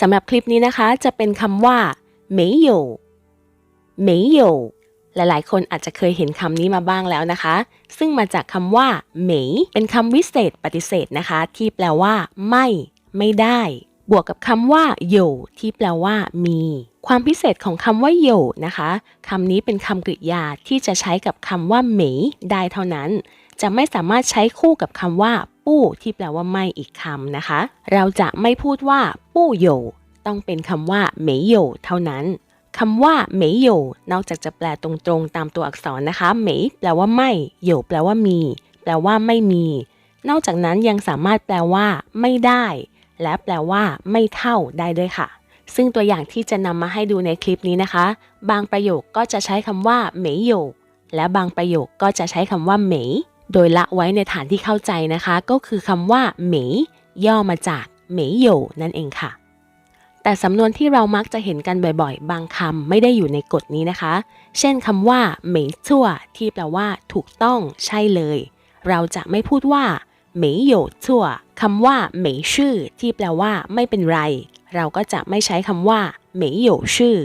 สำหรับคลิปนี้นะคะจะเป็นคำว่า没有没有หลายๆ คนอาจจะเคยเห็นคำนี้มาบ้างแล้วนะคะ ซึ่งมาจากคำว่าเหมยเป็นคำวิเศษปฏิเสธนะคะ ที่แปลว่า ไม่ ไม่ได้ บวกกับคำว่าโยที่แปลว่า มี ความพิเศษของคำว่าโยนะคะคำนี้เป็นคำกริยาที่จะใช้กับคำว่าเหมยได้เท่านั้น จะไม่สามารถใช้คู่กับคำว่า ปู้ที่แปลว่าไม่อีกคำนะคะ เราจะไม่พูดว่าปู้โยต้องเป็นคำว่าเหมยโยเท่านั้นคำว่าเหมยโยนอกจากจะแปลตรงๆตามตัวอักษรนะคะเหมยแปลว่าไม่โยแปลว่ามี แปลว่าไม่มี นอกจากนั้นยังสามารถแปลว่า ไม่ได้ และแปลว่า ไม่เท่าได้ด้วยค่ะ ซึ่งตัวอย่างที่จะนำมาให้ดูในคลิปนี้นะคะ บางประโยคก็จะใช้คำว่าเหมยโยและบางประโยคก็จะใช้คำว่าเหมย โดยละไว้ในฐานที่เข้าใจนะคะ ก็คือคำว่าเหมยย่อมาจากเหมยโยนั่นเองค่ะ แต่สำนวนที่เรามักจะเห็นกันบ่อยๆ บางคำไม่ได้อยู่ในกฎนี้นะคะ เช่นคำว่าเหมยชั่ว ที่แปลว่า ถูกต้องใช่เลย เราจะไม่พูดว่าเหมยโยชั่วคำว่าเหมยชื่อ ที่แปลว่า ไม่เป็นไร เราก็จะไม่ใช้คำว่าเหมยโยชื่อ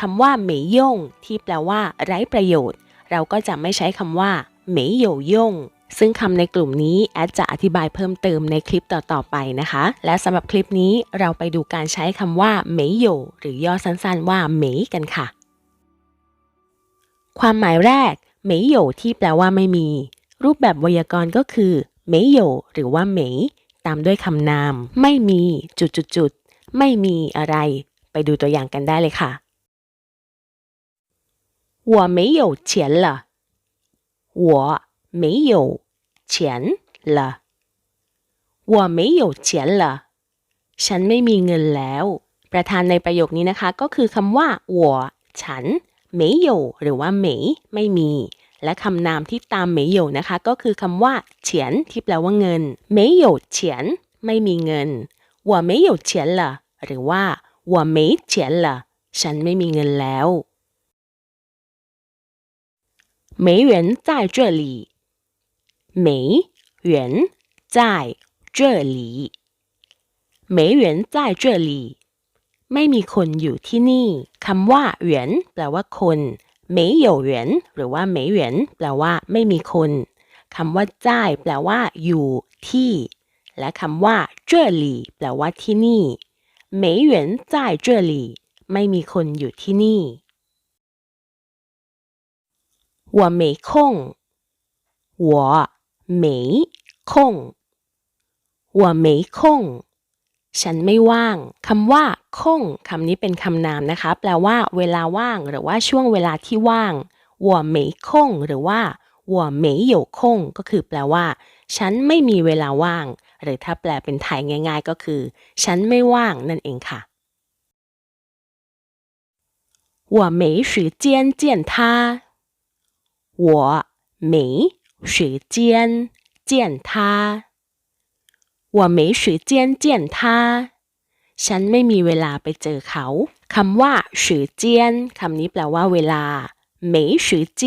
คำว่าเหมยย่งที่แปลว่า ไร้ประโยชน์ เราก็จะไม่ใช้คำว่า เหมยโยย่ง ซึ่งคำในกลุ่มนี้แอดจะอธิบายเพิ่มเติมในคลิปต่อๆไปนะคะ และสำหรับคลิปนี้เราไปดูการใช้คำว่าเหมยโยหรือย่อสั้นๆว่าเหมยกันค่ะ ความหมายแรกเหมยโยที่แปลว่าไม่มี รูปแบบไวยากรณ์ก็คือเหมยโยหรือว่าเหมยตามด้วยคำนาม ไม่มี จุดๆๆ ไม่มีอะไร ไปดูตัวอย่างกันได้เลยค่ะ我没有钱了 我没有钱了我没有钱了ฉันไม่มีเงินแล้ว ประธานในประโยคนี้นะคะ ก็คือคำว่า我ฉัน没有หรือว่าเหมยไม่มี และคำนามที่ตามเหมยโยนะคะ ก็คือคำว่าเฉียนที่แปลว่าเงินเหมยโยเฉียนไม่มีเงิน我没有钱了หรือว่า我没钱了ฉันไม่มีเงินแล้ว 没人在这里没人在这里没人在这里ไม่มีคนอยู่ที่นี่คำว่าเหวียนแปลว่าคนไม่有人หรือว่าไม่เหวียนแปลว่า ไม่มีคนคำว่าจ่ายแปลว่า อยู่ที่ และคำว่า这里แปลว่า ที่นี่没人在这里ไม่มีคนอยู่ที่นี่ 我没空我没空我没空ฉันไม่ว่าง คำว่าคงคำนี้เป็นคำนามนะคะ แปลว่า เวลาว่าง หรือว่าช่วงเวลาที่ว่าง我没空หรือว่า我没有空ก็คือแปลว่า ฉันไม่มีเวลาว่าง หรือถ้าแปลเป็นไทยง่าย ๆ ก็คือ ฉันไม่ว่างนั่นเองค่ะ我没时间见他 我没时间见他我没时间见他ฉันไม่มีเวลาไปเจอเขาคำว่า时间คำนี้แปลว่า เวลา没时间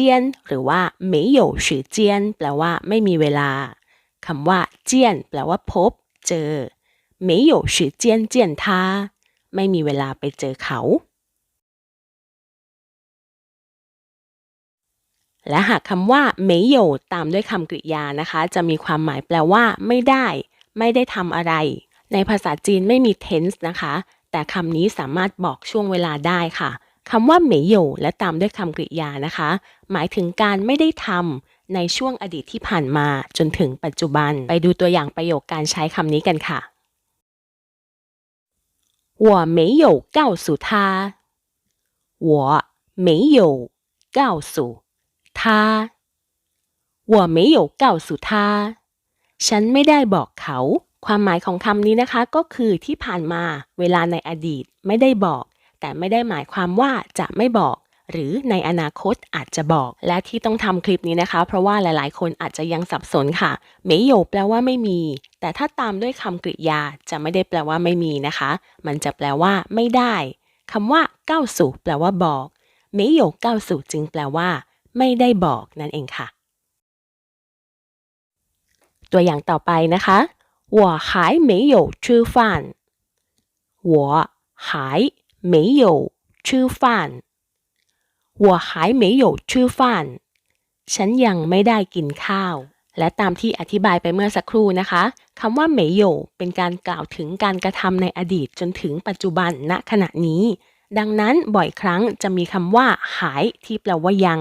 หรือว่า没有时间แปลว่า ไม่มีเวลาคำว่าเจียนแปลว่า พบ เจอ没有时间见他ไม่มีเวลาไปเจอเขา และหากคำว่าไม่โยตามด้วยคำกริยานะคะ จะมีความหมายแปลว่า ไม่ได้ ไม่ได้ทำอะไร ในภาษาจีนไม่มี tense นะคะ แต่คำนี้สามารถบอกช่วงเวลาได้ค่ะคำว่าไม่โยและตามด้วยคำกริยานะคะ หมายถึงการไม่ได้ทำในช่วงอดีตที่ผ่านมาจนถึงปัจจุบัน ไปดูตัวอย่างประโยคการใช้คำนี้กันค่ะ我没有告诉他我没有告诉 他我没有告诉他ฉันไม่ได้บอกเขา ความหมายของคำนี้นะคะ ก็คือที่ผ่านมาเวลาในอดีตไม่ได้บอก แต่ไม่ได้หมายความว่าจะไม่บอก หรือในอนาคตอาจจะบอก และที่ต้องทำคลิปนี้นะคะ เพราะว่าหลายๆ คนอาจจะยังสับสนค่ะเมโยแปลว่าไม่มี แต่ถ้าตามด้วยคำกริยาจะไม่ได้แปลว่าไม่มีนะคะ มันจะแปลว่า ไม่ได้คำว่าเก้าสู่แปลว่าบอกเมโยเก้าสู่จึงแปลว่า ไม่ได้บอกนั่นเองค่ะ ตัวอย่างต่อไปนะคะ我还没有吃饭 我还没有吃饭我还没有吃饭ฉันยังไม่ได้กินข้าว และตามที่อธิบายไปเมื่อสักครู่นะคะคำว่าเหมยโยเป็นการกล่าวถึงการกระทำในอดีตจนถึงปัจจุบันณขณะนี้ ดังนั้นบ่อยครั้งจะมีคำว่าหายที่แปลว่ายัง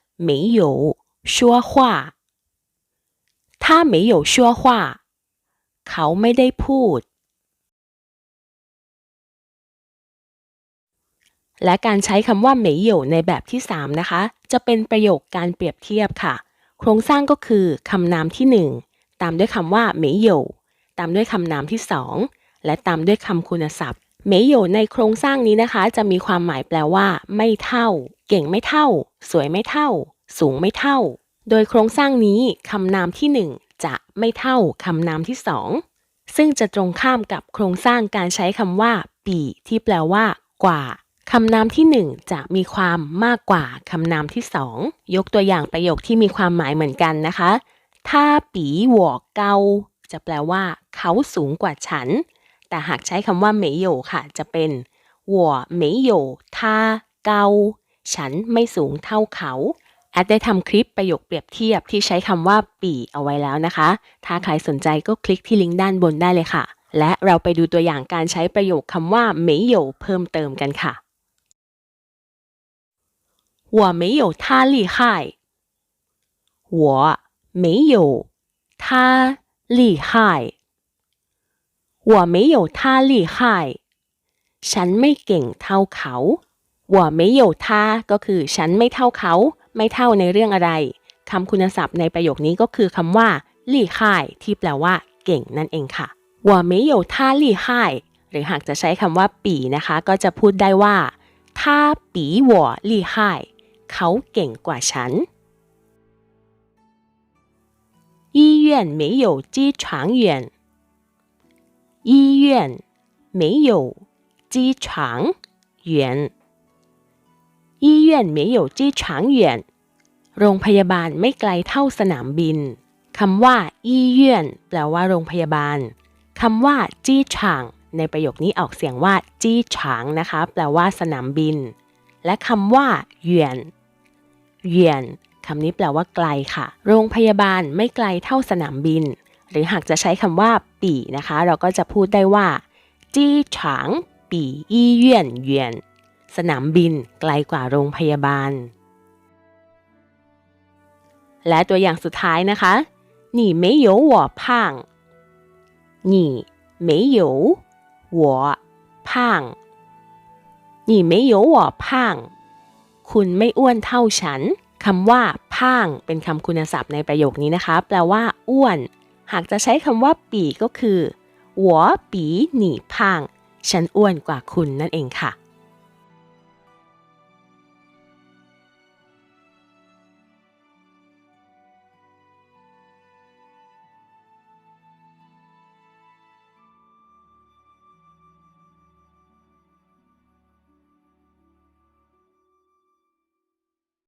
没有说话他没有说话เขาไม่ได้พูด และการใช้คำว่าเหมยโยในแบบที่ 3 นะคะ จะเป็นประโยคการเปรียบเทียบค่ะ โครงสร้างก็คือคำนามที่ 1 ตามด้วยคำว่าเหมยโยตามด้วยคำนามที่ 2 และตามด้วยคำคุณศัพท์เหมยโยในโครงสร้างนี้นะคะ จะมีความหมายแปลว่า ไม่เท่า เก่งไม่เท่า สวยไม่เท่า สูงไม่เท่า โดยโครงสร้างนี้คำนามที่ 1 จะไม่เท่าคำนามที่ 2 ซึ่งจะตรงข้ามกับโครงสร้างการใช้คำว่า ปีที่แปลว่า กว่าคำนามที่ 1 จะมีความมากกว่าคำนามที่ 2 ยกตัวอย่างประโยคที่มีความหมายเหมือนกันนะคะ ถ้าปีหัวเกาจะแปลว่า เขาสูงกว่าฉัน แต่หากใช้คำว่าเมโยค่ะ จะเป็นหัวเมโยท่าเกาฉันไม่สูงเท่าเขา แอดได้ทำคลิปประโยคเปรียบเทียบที่ใช้คำว่าปีเอาไว้แล้วนะคะ ถ้าใครสนใจก็คลิกที่ลิงก์ด้านบนได้เลยค่ะ และเราไปดูตัวอย่างการใช้ประโยคคำว่าเหมยโยเพิ่มเติมกันค่ะ我没有他厉害我没有他厉害我没有他厉害ฉันไม่เก่งเท่าเขา我没有他ก็คือฉันไม่เท่าเขา ไม่เท่าในเรื่องอะไร คำคุณศัพท์ในประโยคนี้ก็คือคำว่าลี่ค่ายที่แปลว่า เก่งนั่นเองค่ะ我没有他厉害หรือหากจะใช้คำว่าปีนะคะ ก็จะพูดได้ว่า他比我厉害เขาเก่งกว่าฉัน医院没有机场远医院没有机场远 อีเย่นเหมียวจี้ฉางเหวียนโรงพยาบาลไม่ไกลเท่าสนามบินคำว่า อี้เยื่นแปลว่าโรงพยาบาลคำว่า จี้ฉาง ในประโยคนี้ออกเสียงว่า จี้ฉางนะคะ แปลว่าสนามบิน และคำว่าเหยียนเยียนคำนี้แปลว่าไกลค่ะ โรงพยาบาลไม่ไกลเท่าสนามบิน หรือหากจะใช้คำว่า ปีนะคะ เราก็จะพูดได้ว่า จี้ฉาง ปีอี้เยื่นเยียน สนามบินไกลกว่าโรงพยาบาล และตัวอย่างสุดท้ายนะคะ你没有我胖你没有我胖你没有我胖คุณไม่อ้วนเท่าฉันคำว่าพ่างเป็นคำคุณศัพท์ในประโยคนี้นะคะ แปลว่า อ้วน หากจะใช้คำว่าปีก็คือ我比你胖ฉันอ้วนกว่าคุณนั่นเองค่ะ